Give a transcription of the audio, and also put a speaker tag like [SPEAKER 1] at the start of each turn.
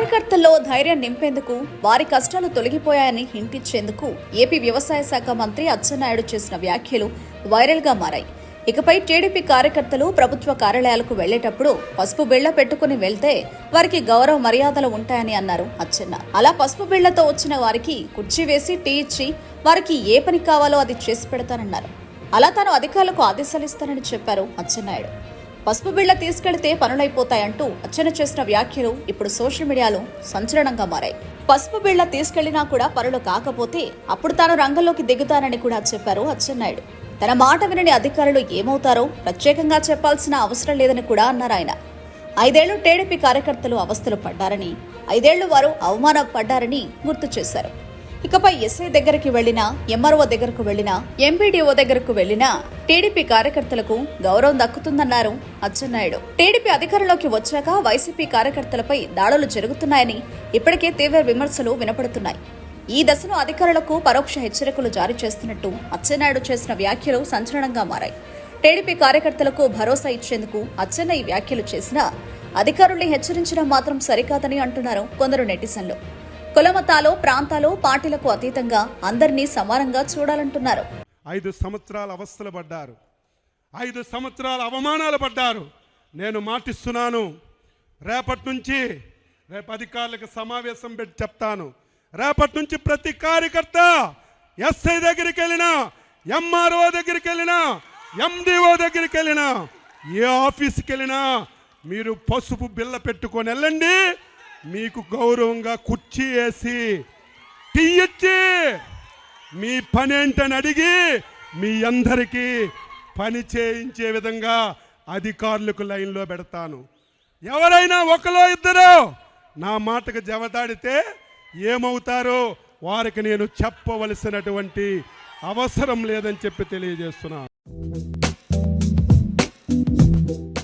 [SPEAKER 1] కార్యకర్తల్లో ధైర్యం నింపేందుకు వారి కష్టాలు తొలగిపోయాయని హింటిచ్చేందుకు ఏపీ వ్యవసాయ శాఖ మంత్రి అచ్చెన్నాయుడు చేసిన వ్యాఖ్యలు వైరల్గా మారాయి. ఇకపై టీడీపీ కార్యకర్తలు ప్రభుత్వ కార్యాలయాలకు వెళ్ళేటప్పుడు పసుపు బిళ్ళ పెట్టుకుని వెళ్తే వారికి గౌరవ మర్యాదలు ఉంటాయని అన్నారు అచ్చెన్న. అలా పసుపు బిళ్ళతో వచ్చిన వారికి కుర్చీ వేసి టీ ఇచ్చి వారికి ఏ పని కావాలో అది చేసి పెడతానన్నారు. అలా తాను అధికారులకు ఆదేశాలు ఇస్తానని చెప్పారు అచ్చెన్నాయుడు. పసుపు బిళ్ళ తీసుకెళ్తే పనులైపోతాయంటూ అర్చన చేసిన వ్యాఖ్యలు ఇప్పుడు సోషల్ మీడియాలో సంచలనంగా మారాయి. పసుపు బిళ్ళ తీసుకెళ్ళినా కూడా పనులు కాకపోతే అప్పుడు తాను రంగంలోకి దిగుతానని కూడా చెప్పారు అచ్చెన్నాయుడు. తన మాట వినని అధికారులు ఏమవుతారో ప్రత్యేకంగా చెప్పాల్సిన అవసరం లేదని కూడా అన్నారు ఆయన. ఐదేళ్ళు టీడీపీ కార్యకర్తలు అవస్థలు పడ్డారని ఐదేళ్ళు వారు అవమానపడ్డారని గుర్తు చేశారు. ఇకపై ఎస్ఐ దగ్గరికి వెళ్ళినా ఎంఆర్ఓ దగ్గరకు వెళ్ళినా ఎంపీడీఓ దగ్గరకు వెళ్ళినా టీడీపీ కార్యకర్తలకు గౌరవం దక్కుతుందన్నారు అచ్చెన్నాయుడు. టీడీపీ అధికారంలోకి వచ్చాక వైసీపీ కార్యకర్తలపై దాడులు జరుగుతున్నాయని ఇప్పటికే తీవ్ర విమర్శలు వినపడుతున్నాయి. ఈ దశలో అధికారులకు పరోక్ష హెచ్చరికలు జారీ చేస్తున్నట్టు అచ్చెన్నాయుడు చేసిన వ్యాఖ్యలు సంచలనంగా మారాయి. టీడీపీ కార్యకర్తలకు భరోసా ఇచ్చేందుకు అచ్చెన్న ఈ వ్యాఖ్యలు చేసినా అధికారుల్ని హెచ్చరించడం మాత్రం సరికాదని అంటున్నారు కొందరు నెటిజన్లు. కులమతాలో ప్రాంతాలు పార్టీలకు అతీతంగా అందరినీ సమానంగా చూడాలంటున్నారు.
[SPEAKER 2] ఐదు సంవత్సరాల అవస్థలు పడ్డారు. ఐదు సంవత్సరాల అవమానాలు పడ్డారు. నేను మాటిస్తున్నాను. రేపటి నుంచి రేపు అధికారులకు సమావేశం పెట్టి చెప్తాను. రేపటి నుంచి ప్రతి కార్యకర్త ఎస్ఐ దగ్గరికి వెళ్ళినా ఎంఆర్ఓ దగ్గరికి వెళ్ళినా ఎండిఓ దగ్గరికి వెళ్ళినా ఏ ఆఫీస్కి వెళ్ళినా మీరు పసుపు బిల్ల పెట్టుకొని వెళ్ళండి. మీకు గౌరవంగా కుర్చీ వేసి టీ ఇచ్చి మీ పని ఏంటని అడిగి మీ అందరికీ పని చేయించే విధంగా అధికారులకు లైన్లో పెడతాను. ఎవరైనా ఒకలో ఇద్దరు నా మాటకు జవదాడితే ఏమవుతారో వారికి నేను చెప్పవలసినటువంటి అవసరం లేదని చెప్పి తెలియజేస్తున్నాను.